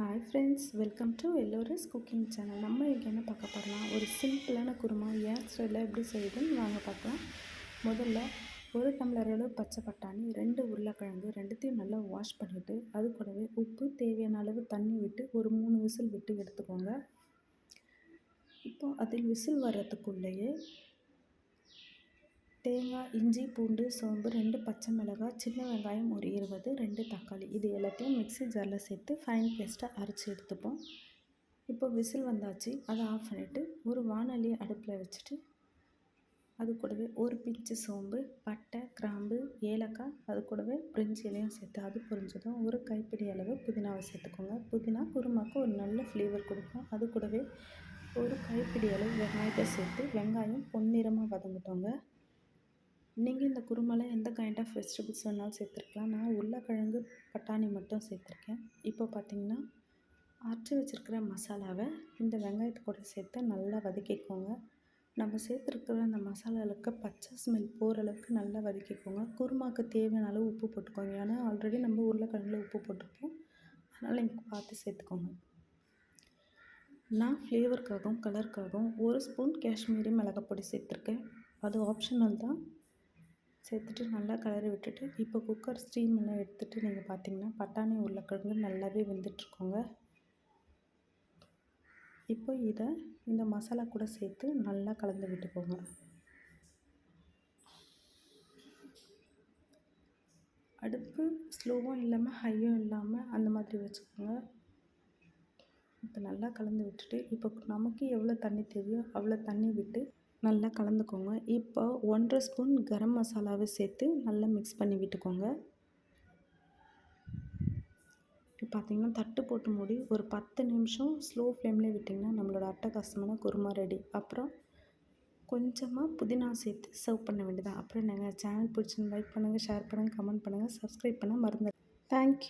Hi friends welcome to Ellora's cooking channel நம்ம இன்றைக்கி என்ன பார்க்க போகிறோம்னா ஒரு சிம்பிளான குருமா ஏர் ஸ்டைலில் எப்படி செய்யுதுன்னு வாங்க பார்க்கலாம். முதல்ல ஒரு டம்ளர் அளவு பச்சை பட்டாணி ரெண்டு உருளைக்கிழங்கு ரெண்டுத்தையும் நல்லா வாஷ் பண்ணிவிட்டு அது கூடவே உப்பு தேவையான அளவு தண்ணி விட்டு ஒரு மூணு விசில் விட்டு எடுத்துக்கோங்க. இப்போ அதில் விசில் வர்றதுக்குள்ளேயே தேங்காய் இஞ்சி பூண்டு சோம்பு ரெண்டு பச்சை மிளகாய் சின்ன வெங்காயம் ஒரு இருபது ரெண்டு தக்காளி. இது எல்லாத்தையும் மிக்ஸி ஜாரில் சேர்த்து ஃபைன் பேஸ்ட்டாக அரைச்சி எடுத்துப்போம். இப்போ விசில் வந்தாச்சு. அதை ஆஃப் பண்ணிவிட்டு ஒரு வானொலி அடுப்பில் வச்சுட்டு அது கூடவே ஒரு பிஞ்சு சோம்பு பட்டை கிராம்பு ஏலக்காய் அது கூடவே பிரிஞ்சி இலையும் சேர்த்து அது புரிஞ்சதும் ஒரு கைப்பிடி அளவு புதினாவை சேர்த்துக்கோங்க. புதினா குருமாக்கு ஒரு நல்ல ஃப்ளேவர் கொடுக்கும். அது கூடவே ஒரு கைப்பிடி அளவு வெங்காயத்தை சேர்த்து வெங்காயம் பொன்னிறமாக வதங்கிட்டோங்க. நீங்கள் இந்த குருமாவில் எந்த கைண்ட் ஆஃப் வெஜிடபிள்ஸ் வேணாலும் சேர்த்துருக்கலாம். நான் உருளைக்கிழங்கு பட்டாணி மட்டும் சேர்த்துருக்கேன். இப்போ பார்த்திங்கன்னா அரைச்சி வச்சுருக்கிற மசாலாவை இந்த வெங்காயத்து கூட சேர்த்து நல்லா வதக்கிக்கோங்க. நம்ம சேர்த்துருக்கிற அந்த மசாலாவுக்கு பச்சை ஸ்மெல் போகிற அளவுக்கு நல்லா வதக்கிக்கோங்க. குருமாவுக்கு தேவையான அளவு உப்பு போட்டுக்கோங்க. ஏன்னா ஆல்ரெடி நம்ம உருளைக்கிழங்குல உப்பு போட்டிருப்போம். அதனால் எனக்கு பார்த்து சேர்த்துக்கோங்க. நான் ஃப்ளேவருக்காகவும் கலருக்காகவும் ஒரு ஸ்பூன் காஷ்மீரி மிளகாப்பொடி சேர்த்துருக்கேன். அது ஆப்ஷனல் தான். சேர்த்துட்டு நல்லா கிளறி விட்டுட்டு இப்போ குக்கர் ஸ்டீம் எல்லாம் எடுத்துகிட்டு நீங்கள் பார்த்தீங்கன்னா பட்டாணி உருளைக்கிழங்கு நல்லாவே வெந்துட்டுருக்கோங்க. இப்போ இதை இந்த மசாலா கூட சேர்த்து நல்லா கலந்து விட்டுக்கோங்க. அடுப்பு ஸ்லோவும் இல்லாமல் ஹையும் இல்லாமல் அந்த மாதிரி வச்சுக்கோங்க. இப்போ நல்லா கலந்து விட்டுட்டு இப்போ நமக்கு எவ்வளோ தண்ணி தேவையோ அவ்வளோ தண்ணி விட்டு நல்லா கலந்துக்கோங்க. இப்போ ஒன்றரை ஸ்பூன் கரம் மசாலாவை சேர்த்து நல்லா மிக்ஸ் பண்ணி விட்டுக்கோங்க. இப்போ பார்த்திங்கன்னா தட்டு போட்டு மூடி ஒரு பத்து நிமிஷம் ஸ்லோ ஃப்ளேமில் விட்டிங்கன்னா நம்மளோட அட்டகாசமான குருமா ரெடி அப்புறம் கொஞ்சமாக புதினா சேர்த்து சர்வ் பண்ண வேண்டியதான் அப்புறம் நாங்கள் சேனல் பிடிச்சிருந்து லைக் பண்ணுங்கள் ஷேர் பண்ணுங்கள் கமெண்ட் பண்ணுங்கள் சப்ஸ்கிரைப் பண்ண மறந்து தேங்க்யூ